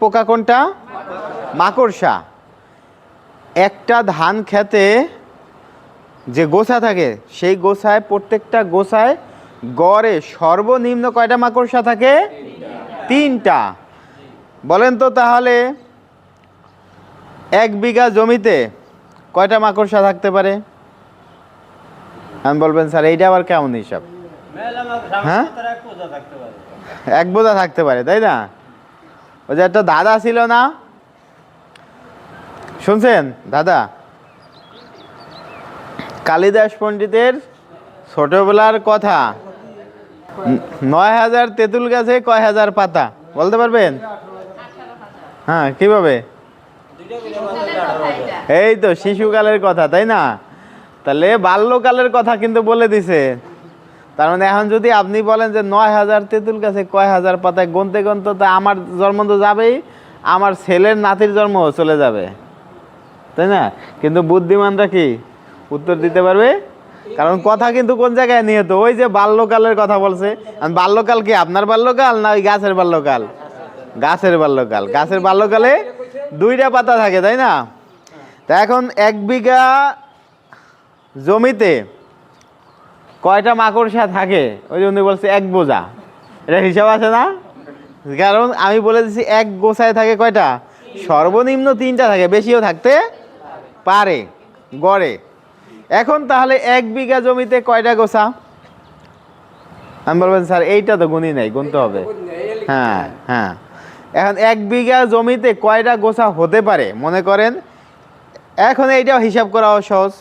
পোকা কোনটা? মাকড়সা। একটা ধান খেতে যে গোছা থাকে সেই গোছায় প্রত্যেকটা গোছায় গড়ে সর্বনিম্ন কয়টা মাকড়সা থাকে? তিনটা। বলেন তো তাহলে এক বিঘা জমিতে কয়টা মাকড়সা থাকতে পারে? আমি বলবেন স্যার এইটা আবার কেমন হিসাব? হ্যাঁ? এক বোঝা থাকতে পারে তাই না? ওই যে একটা দাদা ছিল না? শুনছেন, দাদা? কালিদাস পণ্ডিতের ছোটবেলার কথা। নয় হাজার তেঁতুল গাছে কয় হাজার পাতা? বলতে পারবেন? হ্যাঁ কীভাবে? এই তো শিশুকালের কথা, তাই না? তাহলে বাল্যকালের কথা কিন্তু বলে দিছে। তার মানে এখন যদি আপনি বলেন যে নয় হাজার তেঁতুল গাছে কয় হাজার পাতায় গুনতে গুনতে তো আমার জন্ম তো যাবেই, আমার ছেলের নাতির জন্ম চলে যাবে। তাই না? কিন্তু বুদ্ধিমানরা কি উত্তর দিতে পারবে? কারণ কথা কিন্তু কোন জায়গায় নিহত? ওই যে বাল্যকালের কথা বলছে। বাল্যকাল কি আপনার বাল্যকাল না ওই গাছের বাল্যকাল? গাছের বাল্যকাল। গাছের বাল্যকালে দুইটা পাতা থাকে, তাই না? তা এখন এক বিঘা জমিতে কয়টা মাকড়সা থাকে? ওই জন্য বলছে এক বোঝা। এটা হিসাব আছে না? কারণ আমি বলে দিচ্ছি এক গোছায় থাকে কয়টা? সর্বনিম্ন তিনটা থাকে, বেশিও থাকতে পারে, গড়ে। এখন তাহলে এক বিঘা জমিতে কয়টা গোছা? আমি বলবেন স্যার, এইটা তো গুনি নাই, গুনতে হবে। হ্যাঁ হ্যাঁ। এখন এক বিঘা জমিতে কয়টা গোছা হতে পারে, মনে করেন? এখন এইটাও হিসাব করা সহজ।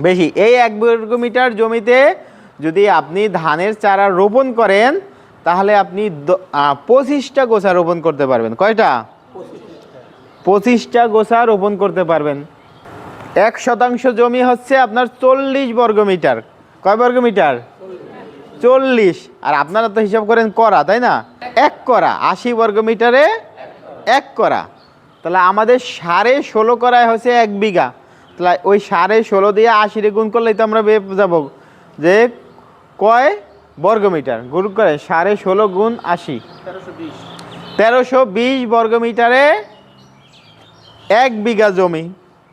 বেশি। এই এক বর্গ মিটার জমিতে যদি আপনি ধানের চারা রোপণ করেন, তাহলে আপনি পঁচিশটা গোছা রোপণ করতে পারবেন। কয়টা? পঁচিশটা গোছা রোপণ করতে পারবেন। এক শতাংশ জমি হচ্ছে আপনার চল্লিশ বর্গ মিটার। কয় বর্গ মিটার? চল্লিশ। আর আপনারা তো হিসাব করেন করা, তাই না? এক করা। আশি বর্গ মিটারে এক করা। তাহলে আমাদের সাড়ে ষোলো করায় হচ্ছে এক বিঘা। তাহলে ওই সাড়ে ষোলো দিয়ে আশিরে গুণ করলেই তো আমরা বেয়ে যাব। যে কয় বর্গ মিটার গুণ করে সাড়ে ষোলো গুণ আশি। তেরোশো বিশ বর্গ মিটারে এক বিঘা জমি।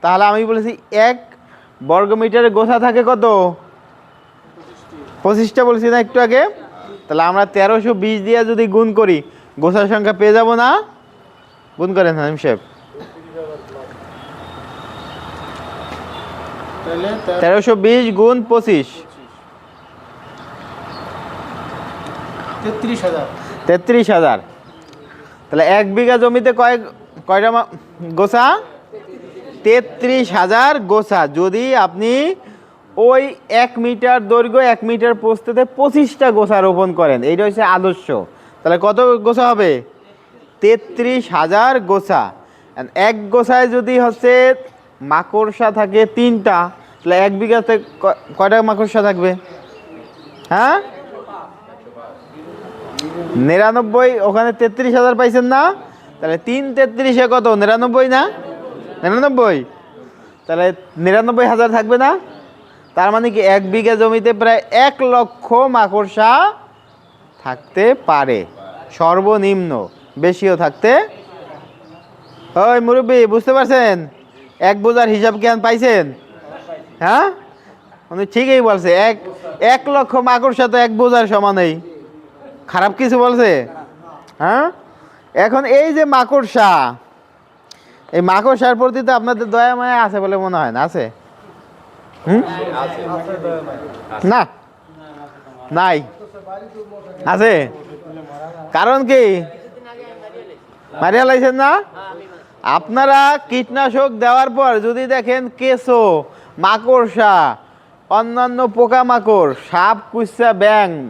তাহলে আমি বলেছি এক বর্গ মিটারে গোছা থাকে কত? পঁচিশটা বলছি না একটু আগে? তাহলে আমরা তেরোশো বিশ দিয়ে যদি গুণ করি, গোছার সংখ্যা পেয়ে যাব না? গুণ করেন হানিম সাহেব তাহলে তার তেরোশো বিশ গুণ পঁচিশ। তেত্রিশ হাজার। তেত্রিশ হাজার। তাহলে এক বিঘা জমিতে কয় কয়টা গোছা? তেত্রিশ হাজার গোছা। যদি আপনি ওই এক মিটার দৈর্ঘ্য এক মিটার প্রস্তুতে পঁচিশটা গোছা রোপণ করেন এইটা হচ্ছে আদর্শ। তাহলে কত গোছা হবে? তেত্রিশ হাজার গোছা। এক গোছায় যদি হচ্ছে মাকড়সা থাকে তিনটা, তাহলে এক বিঘাতে কয়টা মাকড়সা থাকবে? হ্যাঁ? নিরানব্বই, ওখানে তেত্রিশ হাজার পাইছেন না? তাহলে তিন তেত্রিশে কত? নিরানব্বই না? নিরানব্বই? তাহলে নিরানব্বই হাজার থাকবে না? তার মানে কি এক বিঘা জমিতে প্রায় এক লক্ষ মাকড়সা থাকতে পারে। সর্বনিম্ন, বেশিও থাকতে ওই মুরব্বী, বুঝতে পারছেন? এক বোঝার হিসাব জ্ঞান পাইছেন? হ্যাঁ? উনি ঠিকই বলছে, এক এক লক্ষ মাকড়সা তো এক বোঝার সমানেই খারাপ কিছু বলছে? হ্যাঁ? এখন এই যে মাকড়সা এই মাকড়সার প্রতি তো আপনাদের দয়া মায়া আছে বলে মনে হয় না, আছে? না, নাই। আছে? কারণ কি? মারিয়া লাইছেন না? আপনারা কীটনাশক দেওয়ার পর যদি দেখেন কেঁচো, মাকড়সা, অন্যান্য পোকামাকড়, সাপ কুচ্ছা ব্যাং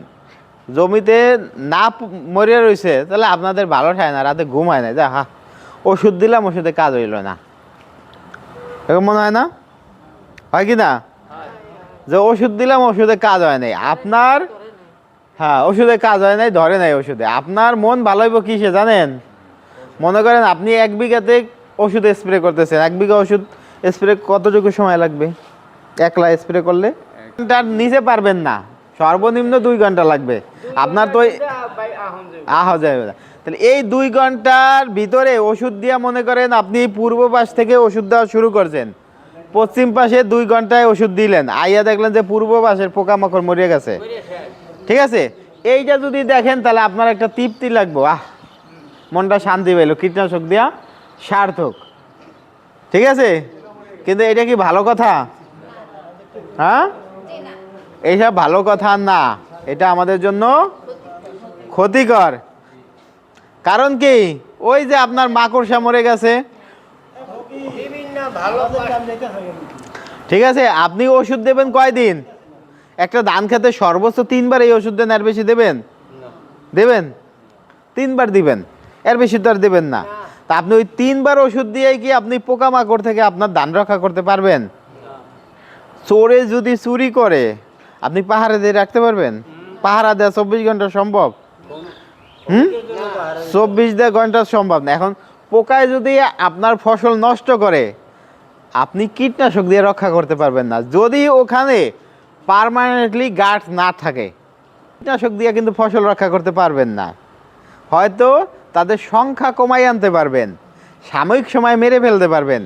জমিতে না প- মরে রয়েছে তাহলে আপনাদের ভালো ঠায় না, রাতে ঘুম হয় না, যা, হা। ওষুধ দিলাম, ওষুধে কাজ হইল না। এরকম মনে হয় না? হয় কি না? যে ওষুধ দিলাম, ওষুধে কাজ হয় নাই। আপনার হ্যাঁ ওষুধে কাজ হয় নাই, ধরে নাই ওষুধে। আপনার মন ভালো হইব কিসে, জানেন? মনে করেন আপনি এক বিঘাতে ওষুধ স্প্রে করতেছেন। এক বিঘা ওষুধ স্প্রে কতটুকু সময় লাগবে? একলা স্প্রে করলে? তার নিচে পারবেন না। সর্বনিম্ন দুই ঘণ্টা লাগবে। আপনার তো আহ যাবে না তাহলে এই দুই ঘণ্টার ভিতরে ওষুধ দিয়া মনে করেন আপনি পূর্ব পাশ থেকে ওষুধ দেওয়া শুরু করছেন। পশ্চিম পাশে দুই ঘন্টায় ওষুধ দিলেন। আইয়া দেখলেন যে পূর্ব পাশের পোকামাকড় মরে গেছে। ঠিক আছে? এইটা যদি দেখেন তাহলে আপনার একটা তৃপ্তি লাগবো। আহ! মনটা শান্তি পেল কীটনাশক দিয়া সার্থক। ঠিক আছে? কিন্তু এটা কি ভালো কথা? হ্যাঁ? এইসব ভালো কথা না এটা আমাদের জন্য ক্ষতিকর। কারণ কি? ওই যে আপনার মাকড়সা মরে গেছে। ঠিক আছে? আপনি ওষুধ দেবেন কয়দিন? একটা ধান খেতে সর্বোচ্চ তিনবার এই ওষুধ দেন এর বেশি দেবেন? দেবেন? তিনবার দিবেন। এর বেশি তো আর দেবেন না। তা আপনি ওই তিনবার ওষুধ দিয়ে কি আপনি পোকামাকড় থেকে আপনার ধান রক্ষা করতে পারবেন? চোরে যদি চুরি করে, আপনি পাহাড়ে দিয়ে রাখতে পারবেন? পাহারা দেওয়া চব্বিশ ঘণ্টা সম্ভব? হুম? চব্বিশ দেড় ঘণ্টা সম্ভব না। এখন পোকায় যদি আপনার ফসল নষ্ট করে, আপনি কীটনাশক দিয়ে রক্ষা করতে পারবেন না। যদি ওখানে পার্মানেন্টলি গাছ না থাকে, কীটনাশক দিয়ে কিন্তু ফসল রক্ষা করতে পারবেন না। হয়তো তাদের সংখ্যা কমাই আনতে পারবেন, সাময়িক সময় মেরে ফেলতে পারবেন,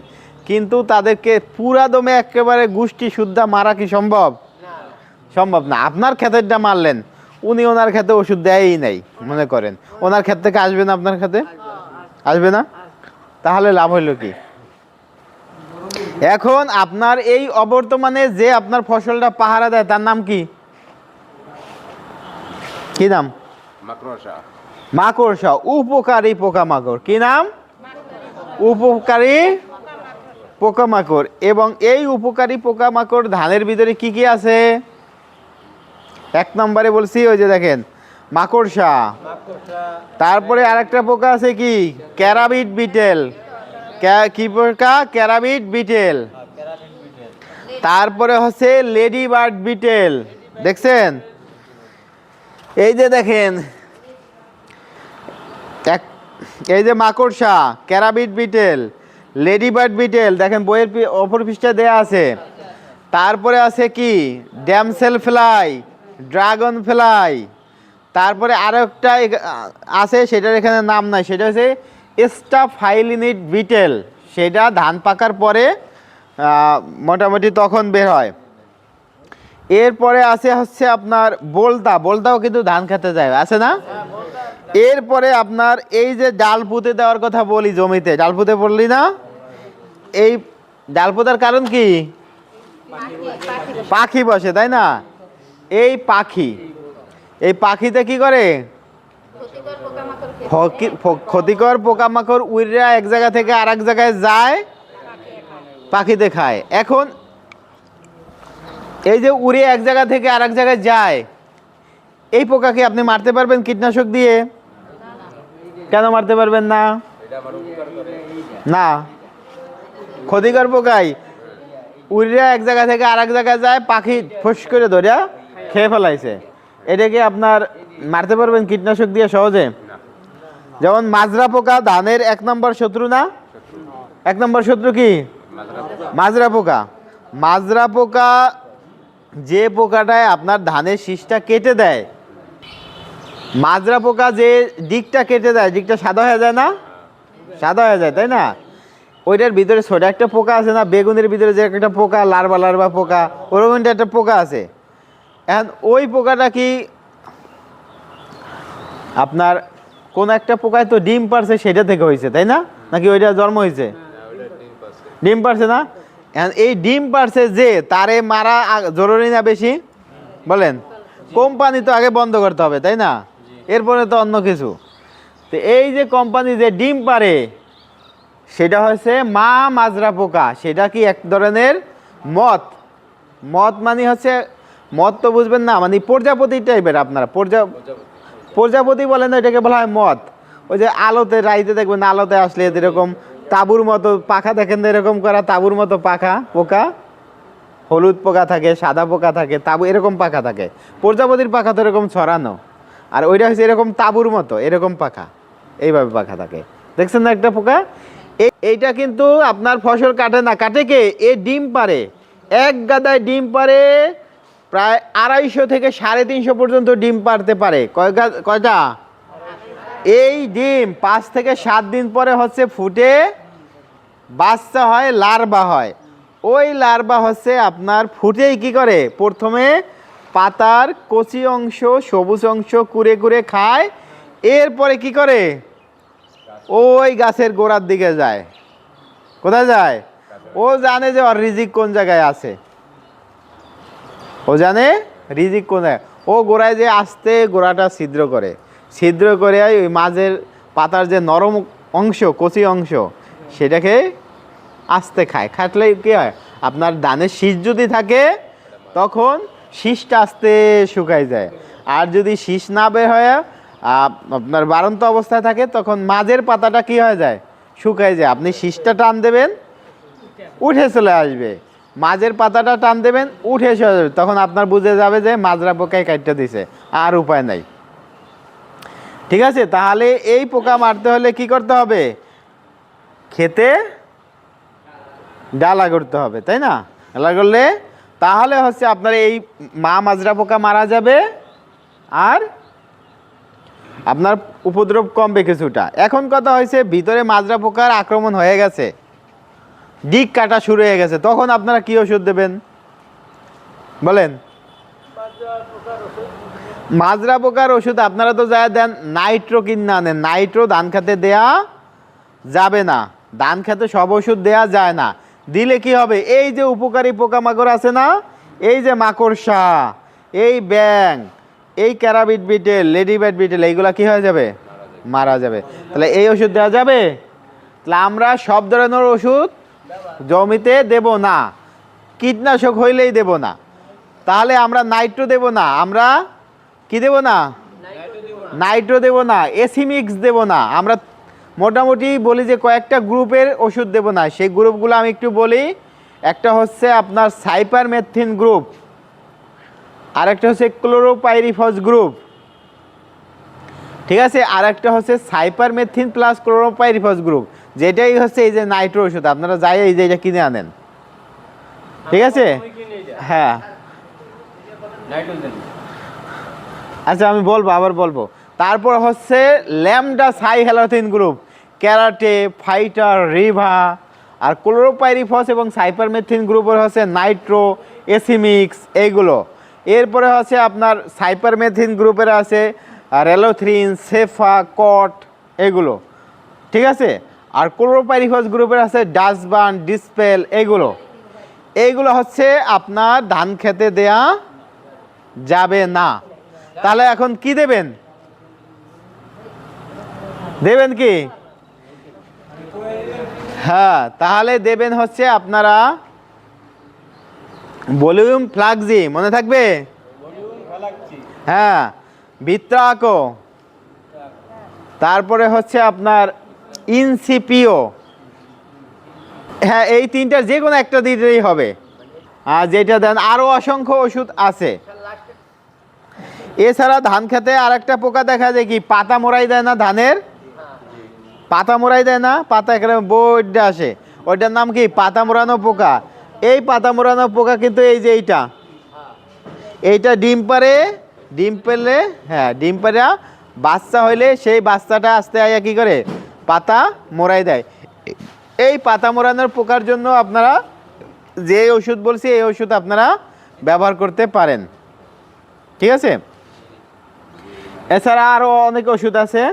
কিন্তু তাদেরকে পুরা দমে একেবারে গোষ্ঠী শুদ্ধা মারা কি সম্ভব? সম্ভব না। আপনার ক্ষেতেরটা মারলেন, উনি ওনার ক্ষেতে ওষুধ দেয়ই নাই, মনে করেন। ওনার ক্ষেত থেকে আসবে না আপনার ক্ষেতে? আসবে না? তাহলে লাভ হইল কি? এখন আপনার এই অবর্তমানে যে আপনার ফসলটা পাহারা দেয়, তার নাম কি? কি নাম? মাকড়সা উপকারী পোকামাকড়। কি নাম? উপকারী পোকামাকড়। এবং এই উপকারী পোকামাকড় ধানের ভিতরে কি কি আছে? এক নম্বরে বলছি, ওই যে দেখেন মাকড়সা তারপরে আরেকটা পোকা আছে কি? Carabid beetle. কি পোকা? Carabid beetle. তারপরে হচ্ছে লেডি বার্ড বিটেল। দেখছেন? এই যে দেখেন এই যে মাকড়সা, carabid beetle ladybird beetle, দেখেন বইয়ের অপর পৃষ্ঠায় দেয়া আছে। তারপরে আছে কি? Damselfly, dragonfly. তারপরে আরও একটা আছে, সেটার এখানে নাম নাই, সেটা হচ্ছে স্টাফাইলিনিট বিটেল। সেটা ধান পাকার পরে মোটামুটি তখন বের হয়। এরপরে আছে হচ্ছে আপনার বোলতা বোলতাও কিন্তু ধান খেতে যায়, আছে না? এরপরে আপনার এই যে ডাল পুঁতে দেওয়ার কথা বলি জমিতে, ডাল পুঁতে পড়লি না? এই ডাল পোতার কারণ কি? পাখি বসে, তাই না? এই পাখি, এই পাখিতে কি করে? ক্ষতিকর পোকামাকড় উইরা এক জায়গা থেকে আর এক জায়গায় যায়, পাখিতে খায়। এখন এই যে উড়ে এক জায়গা থেকে আর এক জায়গায় যায়, এই পোকাকে আপনি মারতে পারবেন কীটনাশক দিয়ে? কেন মারতে পারবেন না? না। ক্ষতিকর পোকাই। উড়িয়া এক জায়গা থেকে আর এক জায়গায় যায়, পাখি ফুস করে ধরিয়া খেয়ে ফেলাইছে। এটাকে আপনার মারতে পারবেন কীটনাশক দিয়ে সহজে? যেমন মাজরা পোকা ধানের এক নম্বর শত্রু না? এক নম্বর শত্রু কি? মাজরা পোকা। মাজরা পোকা যে পোকাটায় আপনার ধানের শীষটা কেটে দেয়। মাজরা পোকা যে দিকটা কেটে দেয় দিকটা সাদা হয়ে যায় না? সাদা হয়ে যায় তাই না? ওইটার ভিতরে ছোট একটা পোকা আছে না বেগুনের ভিতরে যে একটা পোকা লার্বা লার্বা পোকা ওরকম একটা পোকা আছে। এখন ওই পোকাটা কি আপনার কোন একটা পোকায় তো ডিম পারছে সেটা থেকে হয়েছে তাই না? নাকি ওইটা জন্ম হয়েছে? ডিম পারছে না? এই ডিম পারছে যে, তারে মারা জরুরি না বেশি? বলেন। কোম্পানি তো আগে বন্ধ করতে হবে, তাই না? এরপরে তো অন্য কিছু। তো এই যে কোম্পানি যে ডিম পারে, সেটা হচ্ছে মা মাজরা পোকা। সেটা কি এক ধরনের মদ? মদ মানে হচ্ছে, মদ তো বুঝবেন না মানে প্রজাপতি টাইপের আপনারা। প্রজা, প্রজাপতি বলেন এটাকে বলা হয় মদ। ওই যে আলোতে, রাইতে দেখবেন আলোতে আসলে এরকম তাবুর মতো পাখা দেখেন এরকম করা, তাবুর মতো পাখা, পোকা, হলুদ পোকা থাকে, সাদা পোকা থাকে, তাবু এরকম পাখা থাকে। প্রজাপতির পাখা তো এরকম ছড়ানো। আর ওইটা হচ্ছে এরকম তাবুর মতো, এরকম পাখা, এইভাবে পাখা থাকে। দেখছেন না একটা পোকা? এই এইটা কিন্তু আপনার ফসল কাটে না। কাটে কে? এ ডিম পারে এক গাদায় ডিম পারে প্রায় আড়াইশো থেকে সাড়ে তিনশো পর্যন্ত ডিম পারতে পারে। কয় কয়টা? এই ডিম পাঁচ থেকে সাত দিন পরে হচ্ছে ফুটে বাচ্চা হয়, লার্ভা হয়। ওই লার্ভা হচ্ছে আপনার ফুটেই কি করে? প্রথমে পাতার কচি অংশ, সবুজ অংশ কুড়ে কুড়ে খায়, এরপরে কি করে? ওই গাছের গোড়ার দিকে যায়। কোথায় যায়? ও জানে যে ওর রিজিক কোন জায়গায় আছে। ও জানে রিজিক কোন জায়গায়। ও গোড়ায় যে আস্তে গোড়াটা ছিদ্র করে। ছিদ্র করে ওই মাঝের পাতার যে নরম অংশ, কচি অংশ, সেটাকে আস্তে খায়। খাটলে কি হয়? আপনার ধানের শীষ যদি থাকে, তখন শীষটা আস্তে শুকায় যায়। আর যদি শীষ না বের হয় আপনার বারন্ত অবস্থায় থাকে, তখন মাঝের পাতাটা কি হয়ে যায়? শুকায় যায়। আপনি শীষটা টান দেবেন, উঠে চলে আসবে। মাঝের পাতাটা টান দেবেন, উঠে চলে যাবে তখন আপনার বুঝে যাবে যে মাজরা পোকায় কাটতে দিছে। আর উপায় নাই। ঠিক আছে? তাহলে এই পোকা মারতে হলে কি করতে হবে? খেতে ডালা করতে হবে, তাই না? ডালা করলে তাহলে হচ্ছে আপনার এই মা মাজরা পোকা মারা যাবে আর আপনার উপদ্রব কমবে কিছুটা। এখন কথা হয়েছে, ভিতরে মাজরা পোকার আক্রমণ হয়ে গেছে। দিক কাটা শুরু হয়ে গেছে। তখন আপনারা কি ওষুধ দেবেন? বলেন। মাজরা পোকার ওষুধ আপনারা তো যা দেন, নাইট্রো কিনে আনেন। নাইট্রো ধান খেতে দেয়া যাবে না। ধান খেতে সব ওষুধ দেয়া যায় না। দিলে কি হবে? এই যে উপকারী পোকামাকড় আছে না, এই যে মাকড়সা, এই ব্যাং এই carabid beetle lady bat beetle, এইগুলা কি হয়ে যাবে? মারা যাবে। তাহলে এই ওষুধ দেওয়া যাবে? তাহলে আমরা সব ধরনের ওষুধ জমিতে দেব না। কীটনাশক হইলেই দেব না। তাহলে আমরা নাইট্রো দেব না। আমরা কি দেব না? নাইট্রো দেব না। এসিমিক্স দেব না। আমরা মোটামুটি বলি যে কয়েকটা গ্রুপের ওষুধ দেব না। সেই গ্রুপগুলো আমি একটু বলি। একটা হচ্ছে আপনার সাইপারমেথিন গ্রুপ। আর একটা হচ্ছে ক্লোরোপাইরিফস গ্রুপ। ঠিক আছে? আর একটা হচ্ছে সাইপারমেথিন প্লাস ক্লোরোপাইরিফস গ্রুপ। যেটাই হচ্ছে এই যে নাইট্রো ওষুধ। আপনারা যাই এই যে এটা কিনে আনেন। ঠিক আছে? হ্যাঁ। নাইট্রোজেন আচ্ছা আমি বলব, আবার বলব। তারপর হচ্ছে lambda cyhalothrin group, Karate, Fighter, Riva, আর ক্লোরোপাইরিফস এবং সাইপারমেথিন গ্রুপের হচ্ছে নাইট্রো, এসিমিক্স এইগুলো এরপরে হচ্ছে আপনার সাইপারমেথিন গ্রুপের আছে রেলোথ্রিন, সেফা, কট, এগুলো। ঠিক আছে? আর ক্লোরোপাইরিফস গ্রুপের আছে ডাস্টবান, ডিসপেল, এগুলো। এইগুলো হচ্ছে আপনার ধান খেতে দেয়া যাবে না। তাহলে এখন কি দেবেন? দেবেন কি? হ্যাঁ তাহলে দেবেন হচ্ছে আপনারা ভলিউম ফ্লাগজি মনে থাকবে? হ্যাঁ বিত্রাকো তারপরে হচ্ছে আপনার ইনসিপিও। হ্যাঁ এই তিনটা যে কোনো একটা দিতেই হবে। আর যেটা দেন, আরও অসংখ্য ওষুধ আছে। এছাড়া ধান খেতে আর একটা পোকা দেখা যায় কি? পাতা মোড়াই দেয় না ধানের? পাতা মোড়াই দেয় না? পাতা এখানে বইটা আসে। ওইটার নাম কি? পাতা মোড়ানো পোকা। এই পাতা মোড়ানো পোকা কিন্তু এই যে এইটা। এইটা ডিম পারে ডিম পেলে হ্যাঁ ডিম পারে বাচ্চা হইলে সেই বাচ্চাটা আস্তে আয়া কি করে? পাতা মোড়াই দেয়। এই পাতা মোড়ানোর পোকার জন্য আপনারা যে ওষুধ বলছি, এই ওষুধ আপনারা ব্যবহার করতে পারেন। ঠিক আছে? এছাড়া আরও অনেক ওষুধ আছে।